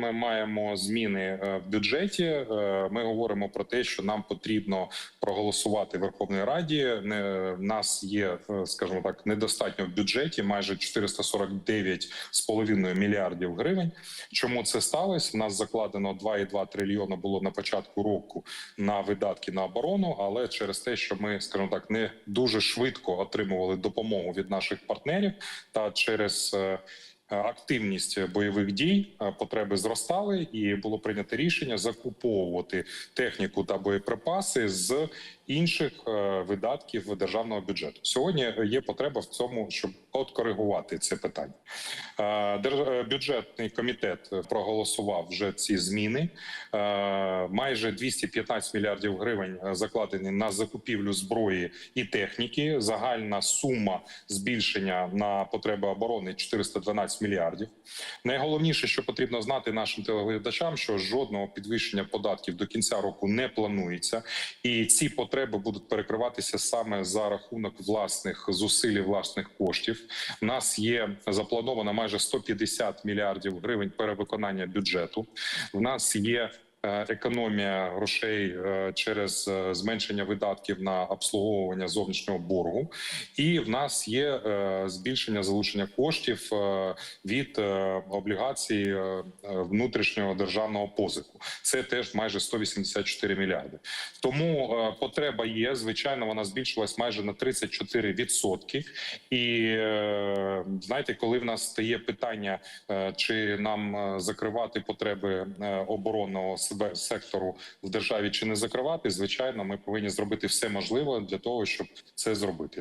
ми маємо зміни е, в бюджеті. Е, Ми говоримо про те, що нам потрібно проголосувати в Верховній Раді. Не нас є, е, скажімо так, недостатньо в бюджеті майже 449,5 мільярдів гривень. Чому це сталося? У нас закладено 2,2 трильйона було на початку року на видатки на оборону, але через те, що ми, скажімо так, не дуже швидко отримували допомогу від наших партнерів, та через активність бойових дій е, потреби зростали, і було прийнято рішення закуповувати техніку та боєприпаси з інших е, видатків державного бюджету. Сьогодні є потреба в цьому, щоб откоригувати це питання. Е, е, Бюджетний комітет проголосував вже ці зміни. Е, Майже 215 мільярдів гривень е, закладені на закупівлю зброї і техніки. Загальна сума збільшення на потреби оборони 412 мільярдів. Найголовніше, що потрібно знати нашим телеглядачам, що жодного підвищення податків до кінця року не планується, і ці потреби будуть перекриватися саме за рахунок власних зусиль, власних коштів. У нас є заплановано майже 150 мільярдів гривень перевиконання бюджету. В нас є економія грошей е, через е, зменшення видатків на обслуговування зовнішнього боргу, і в нас є е, збільшення залучення коштів е, від е, облігацій е, е, внутрішнього державного позику. Це теж майже 184 мільярди. Тому е, потреба є. Звичайно, вона збільшилась майже на 34%. І е, знаєте, коли в нас стає питання, е, чи нам е, закривати потреби е, оборонного себе сектору в державі, чи не закривати, звичайно, ми повинні зробити все можливе для того, щоб це зробити.